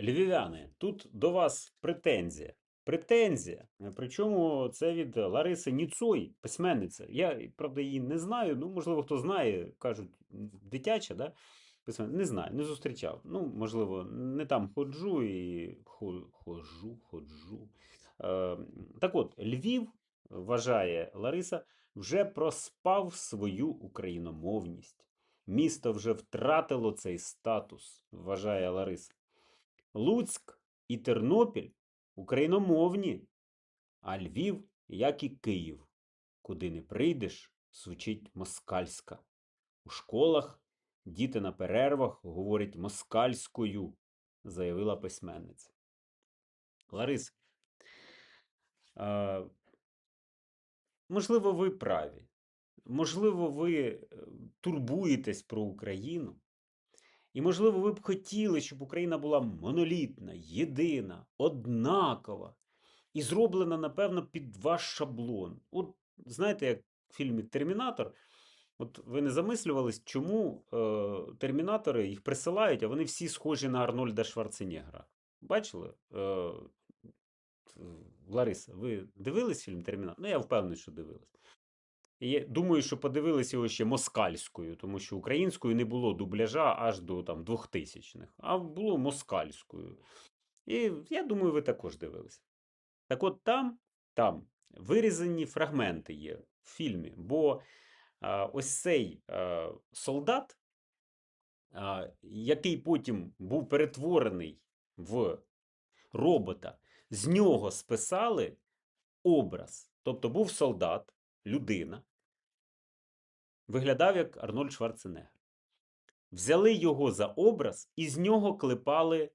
Львів'яни, тут до вас претензія. Претензія. Е, Причому це від Лариси Ніцой, письменниця. Я, правда, її не знаю. Ну, можливо, хто знає, кажуть, дитяча, да? Письменниця. Не знаю, не зустрічав. Ну, можливо, не там ходжу і ходжу, ходжу. Е, так от, Львів, вважає Лариса, вже проспав свою україномовність. Місто вже втратило цей статус, вважає Лариса. Луцьк і Тернопіль україномовні, а Львів, як і Київ, куди не прийдеш, звучить москальська. У школах діти на перервах говорять москальською, заявила письменниця. Ларис, а, можливо, ви праві. Можливо, ви е, турбуєтесь про Україну. І, можливо, ви б хотіли, щоб Україна була монолітна, єдина, однакова і зроблена, напевно, під ваш шаблон. От знаєте, як в фільмі Термінатор, от ви не замислювались, чому е, термінатори їх присилають, а вони всі схожі на Арнольда Шварценеггера. Бачили? Е, Лариса, ви дивились фільм Термінатор? Ну, я впевнений, що дивились. І думаю, що подивились його ще москальською, тому що українською не було дубляжа аж до там 2000-х, а було москальською. І я думаю, ви також дивились. Так от там, там вирізані фрагменти є в фільмі, бо а, ось цей а, солдат, а, який потім був перетворений в робота, з нього списали образ. Тобто був солдат, людина, виглядав як Арнольд Шварценеггер. Взяли його за образ і з нього клепали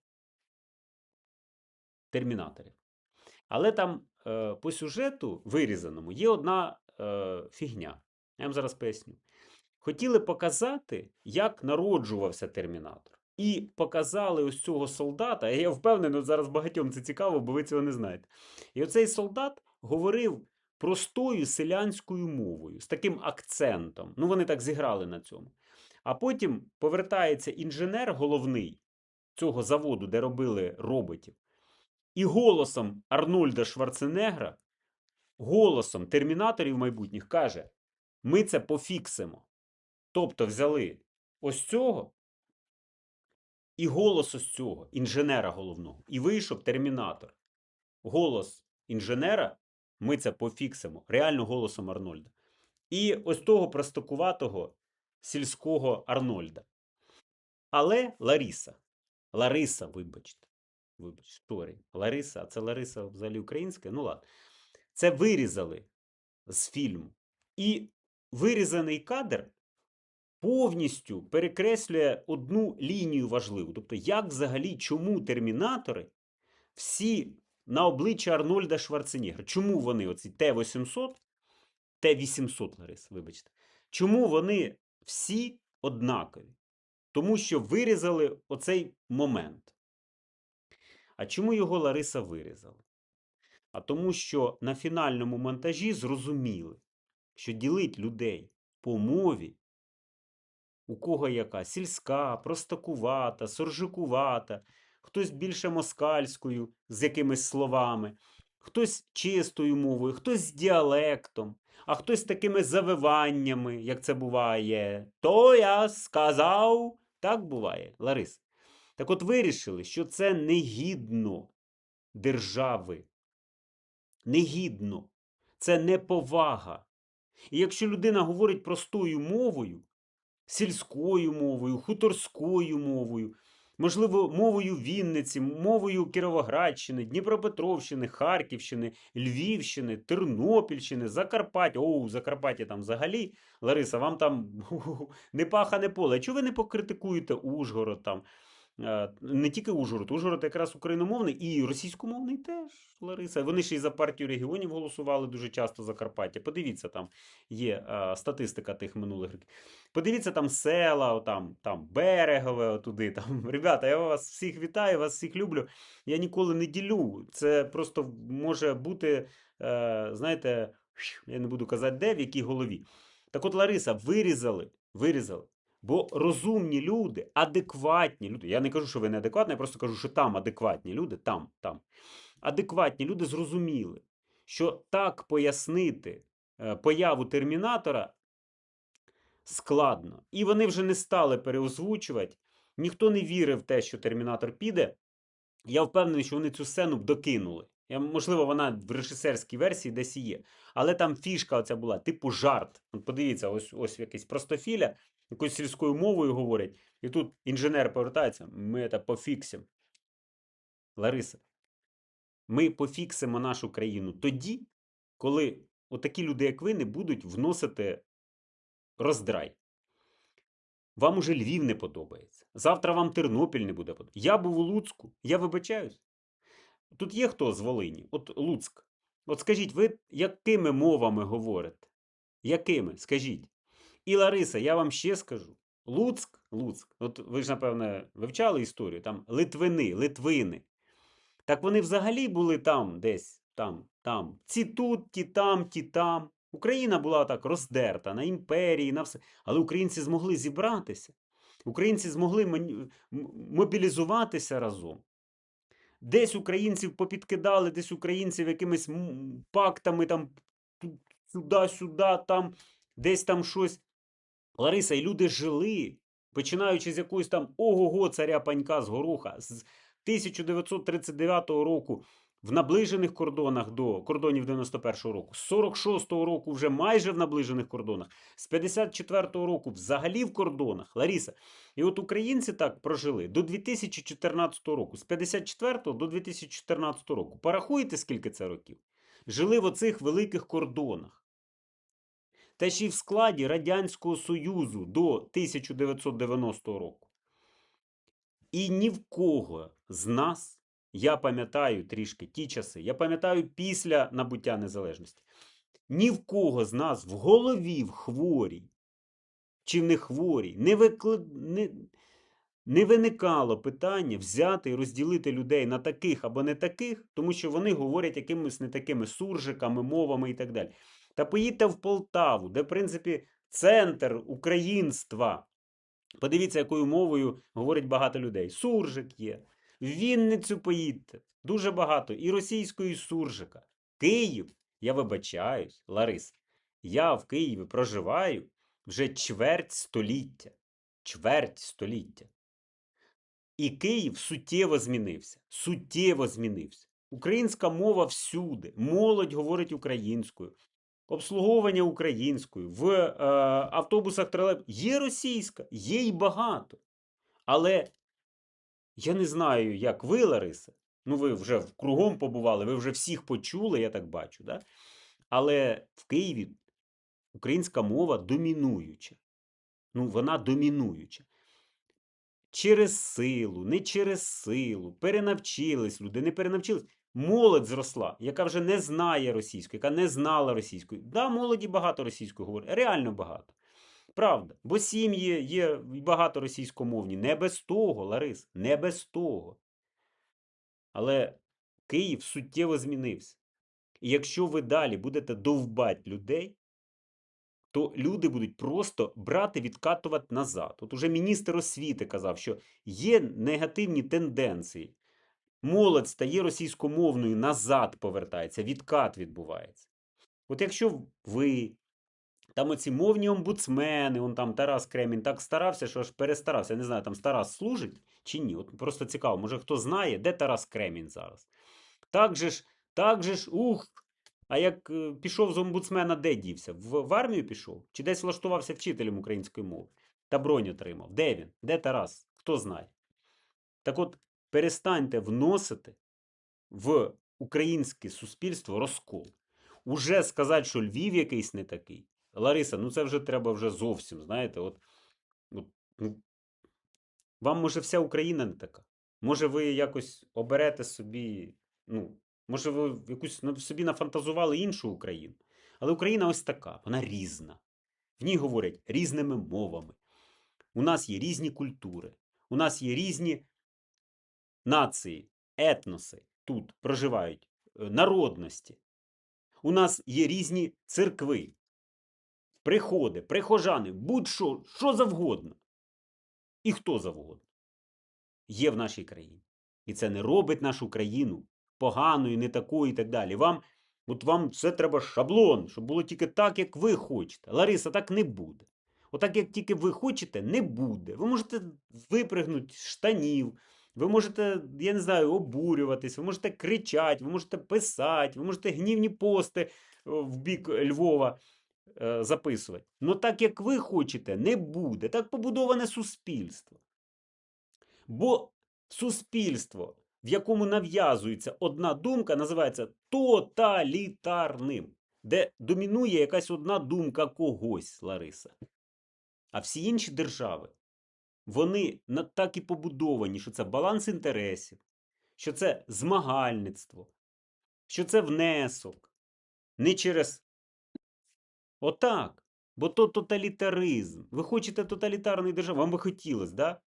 термінаторів. Але там е, по сюжету вирізаному є одна е, фігня. Я вам зараз поясню. Хотіли показати, як народжувався термінатор. І показали ось цього солдата. Я впевнений, зараз багатьом це цікаво, бо ви цього не знаєте. І оцей солдат говорив простою селянською мовою, з таким акцентом. Ну, вони так зіграли на цьому. А потім повертається інженер головний цього заводу, де робили роботів, і голосом Арнольда Шварценеггера, голосом термінаторів майбутніх каже: ми це пофіксимо. Тобто взяли ось цього і голос ось цього, інженера головного, і вийшов термінатор. Голос інженера ми це пофіксимо, реально голосом Арнольда. І ось того простокуватого сільського Арнольда. Але Ларіса, Лариса, вибачте, вибач, сорі, Лариса, а це Лариса взагалі українська, ну ладно. Це вирізали з фільму. І вирізаний кадр повністю перекреслює одну лінію важливу. Тобто, як взагалі, чому термінатори всі на обличчя Арнольда Шварценеггера? Чому вони, оці Т-800, Т-800, Ларис, вибачте, чому вони всі однакові? Тому що вирізали оцей момент. А чому його Лариса вирізала? А тому, що на фінальному монтажі зрозуміли, що ділить людей по мові, у кого яка сільська, простакувата, соржикувата, хтось більше москальською з якимись словами, хтось чистою мовою, хтось з діалектом, а хтось такими завиваннями, як це буває. То я сказав. Так буває, Ларис. Так от вирішили, що це негідно держави. Негідно. Це неповага. І якщо людина говорить простою мовою, сільською мовою, хуторською мовою, можливо, мовою Вінниці, мовою Кіровоградщини, Дніпропетровщини, Харківщини, Львівщини, Тернопільщини, Закарпаття. Оу, Закарпаття там взагалі, Лариса, вам там не паха, не поле. Чого ви не покритикуєте Ужгород там? Е, Не тільки Ужгород, Ужгород якраз україномовний і російськомовний теж, Лариса. Вони ще й за партію регіонів голосували дуже часто Закарпаття. Подивіться, там є е, статистика тих минулих років. Подивіться там села, там, там Берегове, туди. Там. Ребята, я вас всіх вітаю, вас всіх люблю. Я ніколи не ділю. Це просто може бути, е, знаєте, я не буду казати де, в якій голові. Так от, Лариса, вирізали, вирізали Бо розумні люди, адекватні люди. Я не кажу, що ви неадекватні, я просто кажу, що там адекватні люди, там, там. Адекватні люди зрозуміли, що так пояснити е, появу термінатора складно. І вони вже не стали переозвучувати. Ніхто не вірив в те, що термінатор піде. Я впевнений, що вони цю сцену б докинули. Я, можливо, вона в режисерській версії десь і є. Але там фішка оця була, типу жарт. Подивіться, ось ось якийсь простофіля, якоюсь сільською мовою говорять, і тут інженер повертається, ми це пофіксимо. Лариса, ми пофіксимо нашу країну тоді, коли отакі люди, як ви, не будуть вносити роздрай. Вам уже Львів не подобається. Завтра вам Тернопіль не буде подобатися. Я був у Луцьку, я вибачаюсь. Тут є хто з Волині? От Луцьк. От скажіть, ви якими мовами говорите? Якими? Скажіть. І Лариса, я вам ще скажу. Луцьк, Луцьк, от ви ж, напевне, вивчали історію, там Литвини, Литвини. Так вони взагалі були там, десь, там, там. Ці тут, ті там, ті там. Україна була так роздерта на імперії, на все. Але українці змогли зібратися. Українці змогли мобілізуватися разом. Десь українців попідкидали, десь українців якимись пактами там ту- сюди-сюди, там, десь там щось. Лариса, і люди жили, починаючи з якоїсь там ого-го царя панька з гороха, з 1939 року в наближених кордонах до кордонів 91-го року, з 46-го року вже майже в наближених кордонах, з 54-го року взагалі в кордонах. Ларіса, і от українці так прожили до 2014 року, з 54 до 2014 року. Порахуєте, скільки це років? Жили в оцих великих кордонах. Та ще й в складі Радянського Союзу до 1990 року. І ні в кого з нас, я пам'ятаю трішки ті часи, я пам'ятаю після набуття незалежності, ні в кого з нас в голові в хворій чи в не не, викли... не... не виникало питання взяти і розділити людей на таких або не таких, тому що вони говорять якимись не такими суржиками, мовами і так далі. Та поїдьте в Полтаву, де, в принципі, центр українства. Подивіться, якою мовою говорить багато людей. Суржик є. В Вінницю поїдьте. Дуже багато. І російської суржика. Київ, я вибачаюсь, Ларис. Я в Києві проживаю вже чверть століття. Чверть століття. І Київ суттєво змінився. Суттєво змінився. Українська мова всюди. Молодь говорить українською. Обслуговування українською. В е, автобусах тролейб є російська, є й багато. Але я не знаю, як ви, Лариса. Ну, ви вже кругом побували, ви вже всіх почули, я так бачу. Да? Але в Києві українська мова домінуюча. Ну, вона домінуюча. Через силу, не через силу, перенавчились люди, не перенавчились. Молодь зросла, яка вже не знає російської, яка не знала російської. Да, молоді багато російської говорить, реально багато. Правда. Бо сім'ї є багато російськомовні. Не без того, Ларис, не без того. Але Київ суттєво змінився. І якщо ви далі будете довбати людей, то люди будуть просто брати, відкатувати назад. От уже міністр освіти казав, що є негативні тенденції. Молодь стає російськомовною, назад повертається, відкат відбувається. От якщо ви, там оці мовні омбудсмени, он там Тарас Кремінь так старався, що аж перестарався. Я не знаю, там Тарас служить чи ні. От просто цікаво, може хто знає, де Тарас Кремінь зараз. Так же ж, так же ж, ух. А як е, пішов з омбудсмена, де дівся? В, в армію пішов? Чи десь влаштувався вчителем української мови? Та бронь отримав. Де він? Де Тарас? Хто знає? Так от, перестаньте вносити в українське суспільство розкол. Уже сказати, що Львів якийсь не такий. Лариса, ну це вже треба вже зовсім, знаєте, от, от ну, вам може вся Україна не така. Може, ви якось оберете собі, ну, може, ви якусь на- собі нафантазували іншу Україну. Але Україна ось така, вона різна. В ній говорять різними мовами. У нас є різні культури, у нас є різні нації, етноси тут проживають, е, народності. У нас є різні церкви, приходи, прихожани, будь-що, що завгодно. і хто завгодно є в нашій країні. І це не робить нашу країну поганою, не такою і так далі. Вам, от вам все треба шаблон, щоб було тільки так, як ви хочете. Лариса, так не буде. Отак, як тільки ви хочете, не буде. Ви можете випригнути штанів, ви можете, я не знаю, обурюватись, ви можете кричати, ви можете писати, ви можете гнівні пости е, в бік Львова е, записувати. Ну так, як ви хочете, не буде. Так побудоване суспільство. Бо суспільство, в якому нав'язується одна думка, називається тоталітарним, де домінує якась одна думка когось, Лариса. А всі інші держави, вони так і побудовані, що це баланс інтересів, що це змагальництво, що це внесок. Не через отак. Бо то тоталітаризм. Ви хочете тоталітарної держави, вам би хотілося, да?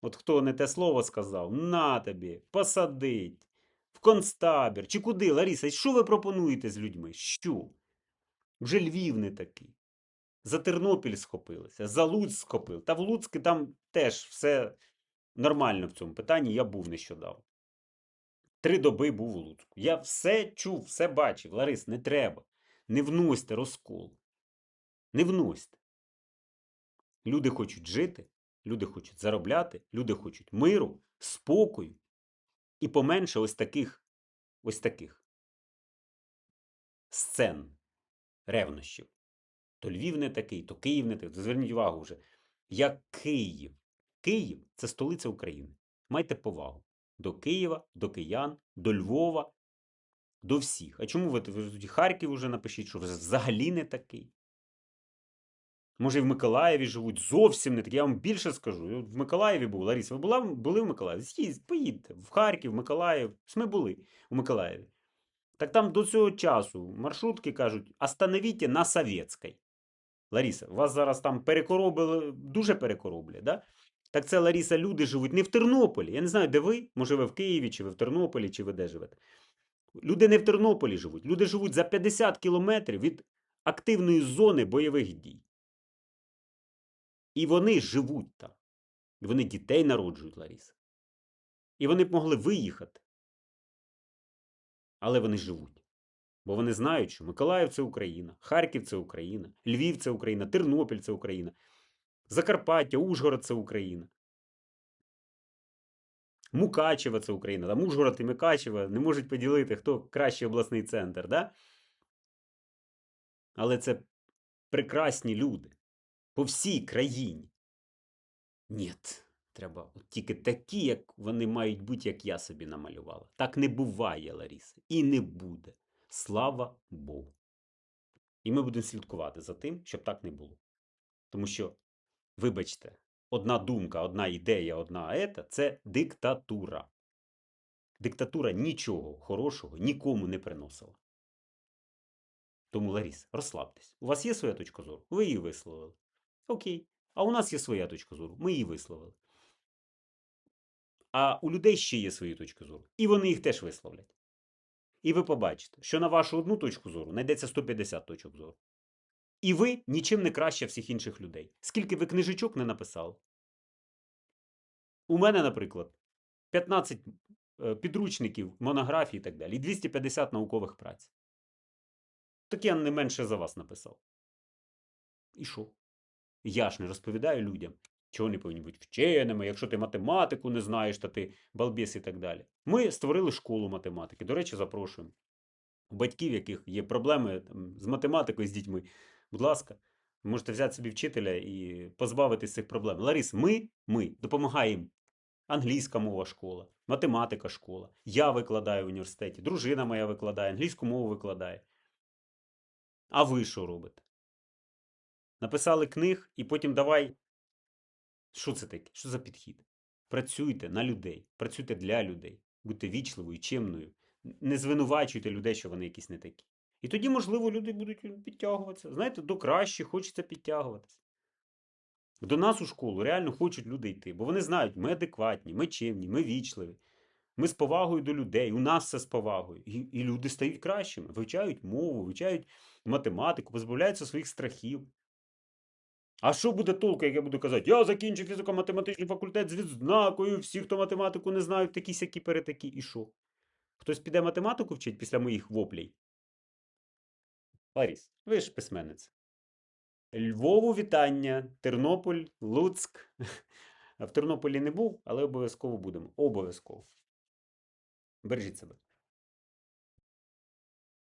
От хто не те слово сказав, на тобі, посадить, в концтабір, чи куди, Лариса, що ви пропонуєте з людьми? Що? Вже Львів не такий. За Тернопіль схопилися, за Луцьк схопили. Та в Луцьку там теж все нормально в цьому питанні, я був нещодавно. Три доби був у Луцьку. Я все чув, все бачив. Ларис, не треба. Не вносьте розкол. Не вносьте. Люди хочуть жити, люди хочуть заробляти, люди хочуть миру, спокою і поменше ось таких, ось таких сцен ревнощів. То Львів не такий, то Київ не такий. Зверніть увагу вже. Як Київ. Київ це столиця України. Майте повагу до Києва, до киян, до Львова, до всіх. А чому ви, тоді Харків уже напишіть, що взагалі не такий? Може, і в Миколаєві живуть зовсім не такі. Я вам більше скажу. В Миколаєві був, Ларіс, ви була, були в Миколаєві? З'їздь, поїдьте. В Харків, в Миколаїв. Ми були у Миколаєві. Так там до цього часу маршрутки кажуть, остановіть на Советській. Ларіса, вас зараз там перекоробили, дуже перекороблять, да? Так це, Ларіса, люди живуть не в Тернополі. Я не знаю, де ви. Може, ви в Києві, чи ви в Тернополі, чи ви де живете. Люди не в Тернополі живуть. Люди живуть за 50 кілометрів від активної зони бойових дій. І вони живуть там. І вони дітей народжують, Ларіса. І вони б могли виїхати. Але вони живуть. Бо вони знають, що Миколаїв це Україна, Харків це Україна, Львів це Україна, Тернопіль це Україна, Закарпаття, Ужгород це Україна. Мукачево це Україна. Там Ужгород і Мукачево не можуть поділити, хто кращий обласний центр, да? Але це прекрасні люди по всій країні. Ні, треба от тільки такі, як вони мають бути, як я собі намалювала. Так не буває, Ларіса. І не буде. Слава Богу. І ми будемо слідкувати за тим, щоб так не було. Тому що, вибачте, одна думка, одна ідея, одна ета це диктатура. Диктатура нічого хорошого нікому не приносила. Тому, Ларіс, розслабтесь. У вас є своя точка зору? Ви її висловили. Окей. А у нас є своя точка зору. Ми її висловили. А у людей ще є свої точки зору. І вони їх теж висловлять. І ви побачите, що на вашу одну точку зору знайдеться 150 точок зору. І ви нічим не краще всіх інших людей. Скільки ви книжечок не написали? У мене, наприклад, 15 е, підручників, монографій і так далі, і 250 наукових праць. Так я не менше за вас написав. І що? Я ж не розповідаю людям, чого вони повинні бути вченими, якщо ти математику не знаєш, то ти балбес і так далі. Ми створили школу математики. До речі, запрошуємо. Батьків, яких є проблеми з математикою, з дітьми, будь ласка, можете взяти собі вчителя і позбавитись цих проблем. Ларис, ми, ми допомагаємо. Англійська мова школа, математика школа. Я викладаю в університеті, дружина моя викладає, англійську мову викладає. А ви що робите? Написали книг і потім давай. Що це таке? Що за підхід? Працюйте на людей, працюйте для людей, будьте вічливою, чемною, не звинувачуйте людей, що вони якісь не такі. І тоді, можливо, люди будуть підтягуватися. Знаєте, до краще хочеться підтягуватися. До нас у школу реально хочуть люди йти, бо вони знають, ми адекватні, ми чемні, ми вічливі. Ми з повагою до людей, у нас все з повагою. І, і люди стають кращими, вивчають мову, вивчають математику, позбавляються своїх страхів. А що буде толку, як я буду казати, я закінчив фізико-математичний факультет з відзнакою, всі, хто математику не знають, такі сякі перетакі, і що? Хтось піде математику вчить після моїх воплей? Ларіс, ви ж письменниця. Львову вітання, Тернополь, Луцьк. В Тернополі не був, але обов'язково будемо. Обов'язково. Бережіть себе.